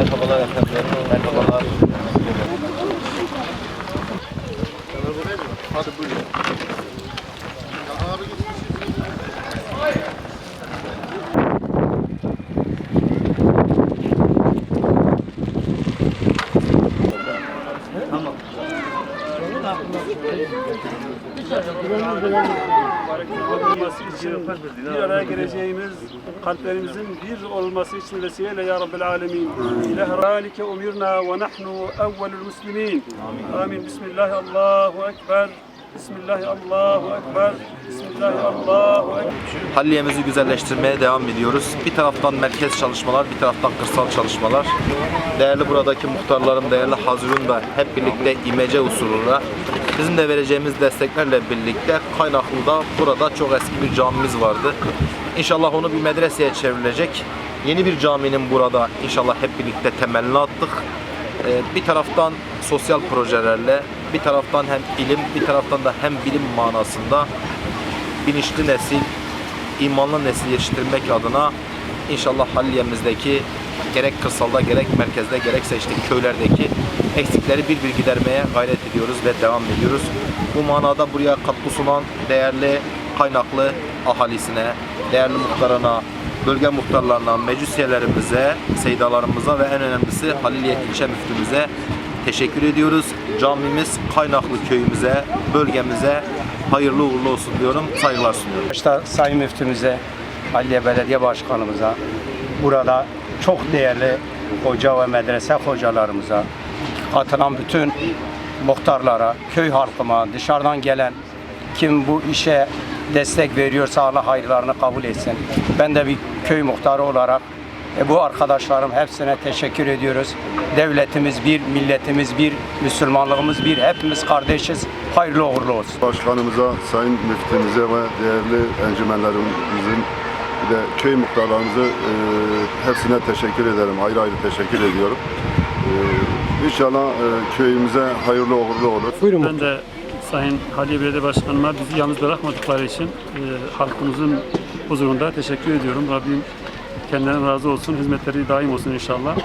Merhabalar efendim. Merhabalar. Hadi buyurun. Olması için bir araya geleceğimiz kalplerimizin bir olması için vesileyle ya Rabbil Alemin. İlah zalike umirna ve nahnu evvelul muslimin. Amin. Bismillah Allahu Ekber. Bismillah Allahu Ekber. Halliyemizi güzelleştirmeye devam ediyoruz. Bir taraftan merkez çalışmalar, bir taraftan kırsal çalışmalar. Değerli buradaki muhtarlarım, değerli Hazirun da hep birlikte imece usulüyle bizim de vereceğimiz desteklerle birlikte Kaynaklı'da burada çok eski bir camimiz vardı. İnşallah onu bir medreseye çevrilecek. Yeni bir caminin burada inşallah hep birlikte temelini attık. Ee, bir taraftan sosyal projelerle, bir taraftan hem ilim, bir taraftan da hem bilim manasında bilinçli nesil, imanlı nesil yetiştirmek adına inşallah Halliye'mizdeki gerek kırsalda gerek merkezde gerekse işte köylerdeki eksikleri bir bir gidermeye gayret ediyoruz ve devam ediyoruz. Bu manada buraya katkı sunan değerli kaynaklı ahalisine, değerli muhtarına, bölge muhtarlarına, meclis üyelerimize, seydalarımıza ve en önemlisi Haliliye ilçe müftümüze teşekkür ediyoruz. Camimiz Kaynaklı köyümüze, bölgemize hayırlı uğurlu olsun diyorum. Saygılar sunuyorum. Başta Sayın Müftümüze, Halliye Belediye Başkanımıza, burada çok değerli hoca ve medrese hocalarımıza, katılan bütün muhtarlara, köy halkıma, dışarıdan gelen kim bu işe destek veriyorsa Allah hayırlarını kabul etsin. Ben de bir köy muhtarı olarak e, bu arkadaşlarım hepsine teşekkür ediyoruz. Devletimiz bir, milletimiz bir, Müslümanlığımız bir, hepimiz kardeşiz. Hayırlı uğurlu olsun. Başkanımıza, sayın müftümüze ve değerli encümenlerimizin bir de köy muhtarlarımızı e, hepsine teşekkür ederim. Ayrı ayrı teşekkür ediyorum. E, inşallah e, köyümüze hayırlı uğurlu olur. Ben de Sayın Haliye Belediye Başkanıma bizi yalnız bırakmadıkları için e, halkımızın huzurunda teşekkür ediyorum. Rabbim kendilerine razı olsun. Hizmetleri daim olsun inşallah.